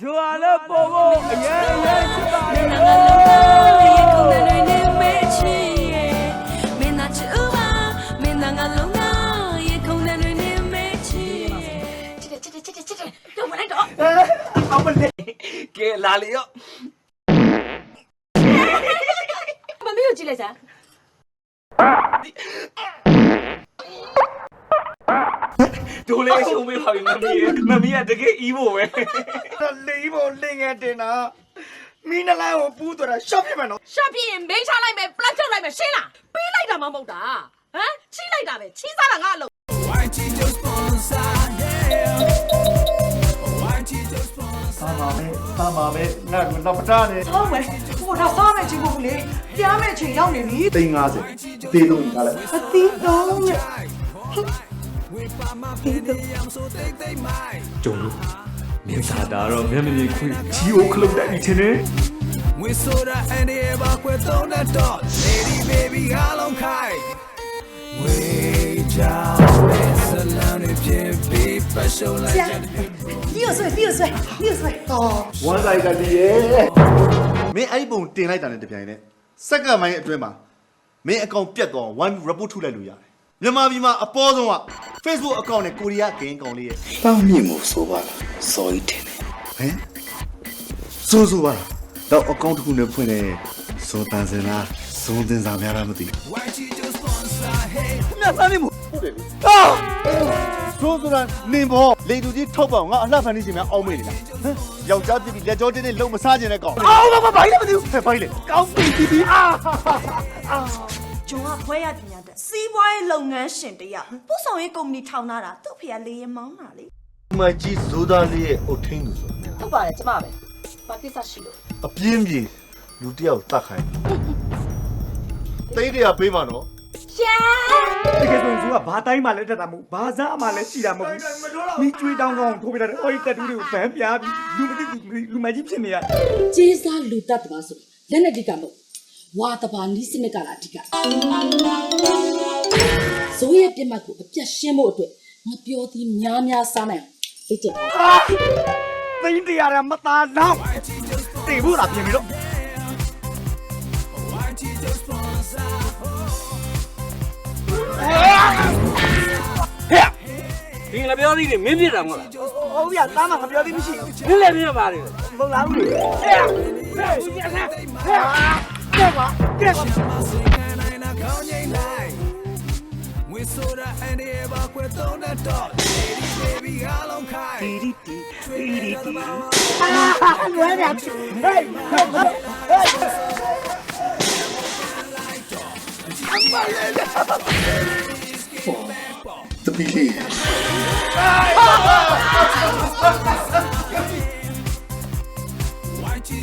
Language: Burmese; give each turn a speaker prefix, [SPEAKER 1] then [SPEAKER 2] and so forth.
[SPEAKER 1] ဂျွာလည်းပေါ်ဖို့အရင်အရင်ချစ်ပါ
[SPEAKER 2] တယ်เอาไปเลยเกลาเล
[SPEAKER 1] ยอ่ะมันไม่อ
[SPEAKER 2] ยู่จริงเลยจ้ะ
[SPEAKER 1] ဒိုလေးရှုံးပေးပါပြီမမီးမမီးကတကယ်အီးဖို့ပဲ
[SPEAKER 3] လေးဖို့လင်းငယ်တင်တာမီးနလိုင်းကိုပူးသွားတာရှော့ပြမယ်နော်
[SPEAKER 4] ရှော့ပြရင်မိန်းချလိုက်မယ်ပလက်ချုပ်လိုက်မယ်ရှင်းလားပေးလိုက်တာမှမဟုတ်တာဟမ်ချိလိုက်တာပဲချိစားတာငါအလုပ်
[SPEAKER 3] သားပါမယ်သားပါမယ်ငါကတော့ပတားနေ
[SPEAKER 5] ဟုတ်မယ်ဟိုဒါစားမယ်ချင်းကိုလေကြားမယ်ချင်းရောက်နေပြီ
[SPEAKER 3] သိန်း50တေးသုံးထားလိုက်
[SPEAKER 5] အသီးတော့နဲ့
[SPEAKER 1] ကျုံလို့မြင်စားတာတော့မျက်မမြင်ခွေးချီအိုခလုတ်တိုက်ပြီးချင်းနေ
[SPEAKER 6] We soda and the eba kweto na dot Lady baby halong kai We down it's a land if you be special like
[SPEAKER 5] ဒီရဆွဲဒီရဆွဲဒီရဆွဲ
[SPEAKER 3] ဝမ်းဆိုင်ကလေးရဲ့မင်းအဲ့ဒီပုံတင်လိုက်တာနဲ့တပြိုင်နက်စက္ကန့်ပိုင်းအတွင်းမှာမင်းအကောင့်ပြတ်သွားအောင် one report ထုတ်လိုက်လို့ရတယ်မြန်မာပြည်မှာအပေါ်ဆုံးက Facebook အကောင့်နဲ့ကိုရီးယားဂိမ်းအကောင့်လေးရဲ့
[SPEAKER 7] ပေါင်းမြင့်မှုဆိုပါလားစော်ကြီးတင်တယ်
[SPEAKER 3] ဟမ်စိုးစိုးပါလားတော့အကောင့်တစ်ခုနဲ့ဖွင့်တယ်စိုးတန်စင်လားစိုးတင်စားများလားမသိဘူး
[SPEAKER 1] မြတ်စားနေမို့
[SPEAKER 3] စိုးဆိုတာနင်ဘောလေတူကြီးထုတ်ပါအောင်ငါအလှဖန်နေရှင်များအောင်းမေးနေတာဟမ်ယောက်ျားပြစ်ပြီးလက်ကြောတင်းတင်းလုံမစားခြင်းနဲ့ကောင်းအော်ဘာဘာဘာလဲမသိဘူးဟဲ့ဘာလဲကောင်းပြီပြီအာ
[SPEAKER 5] ဂျုံ ကဖွဲရတင်ရတဲ့စီးပွားရေးလုပ်ငန်းရှင်တယောက်ပို့ဆောင်ရေးကုမ္ပဏီထောင်ထားတာသူ့ဖေကလေရင်မောင်းတာလေ
[SPEAKER 3] မကြီးဇိုးသားလေးရဲ့အုတ်ထင်းသူဆို
[SPEAKER 4] ဟုတ်ပါတယ်ကျမပဲဘာကိစ္စရှိလို့
[SPEAKER 3] အပြင်းပြေလူတယောက်တတ်ခိုင်းတိတ်တရပေးပါနော်
[SPEAKER 1] တကယ်ဆိုရင်သူကဘာတိုင်းမှလည်းတက်တာမဟုတ်ဘာစားမှလည်းရှိတာမဟုတ်ဘူးမိကျွေးတောင်းကောင်းထိုးပြတာဟိုဒီတက်တူးတွေကိုဗန်းပြားပြီးလူမသိလူလူမကြီးဖြစ်နေရ
[SPEAKER 8] ကျေးစားလူတတ်တပါဆိုလက်နဲ့တိကမဟုတ် ဝါတပါနီးစနစ်ကလာအဓိကဇိုးရဲ့ပြက်မှတ်ကိုအပြတ်ရှင်းဖို့အတွက်ငါပြောသည်များများစားနိုင်အောင်သိကြ
[SPEAKER 1] သိန်းတရားရမသားတော့တေဖို့လားပြင်ပြီးတော့
[SPEAKER 9] ဒီငါပြောသေးတယ်မင်းပြစ်တာမဟုတ်လား
[SPEAKER 1] ဟုတ်ပြသားမှမပြောသေးမရှိဘူး
[SPEAKER 9] မင်းလည်းပြစ်ပါလေ
[SPEAKER 1] မဟုတ်လားဘူးဟဲ့ဟဲ့ဟဲ့ဟဲ့ ကဲပါကဲပါ
[SPEAKER 6] We soda and the eba kweto na dot Lady baby halong kai
[SPEAKER 1] တီတီတီတီတီ
[SPEAKER 3] တပီလေး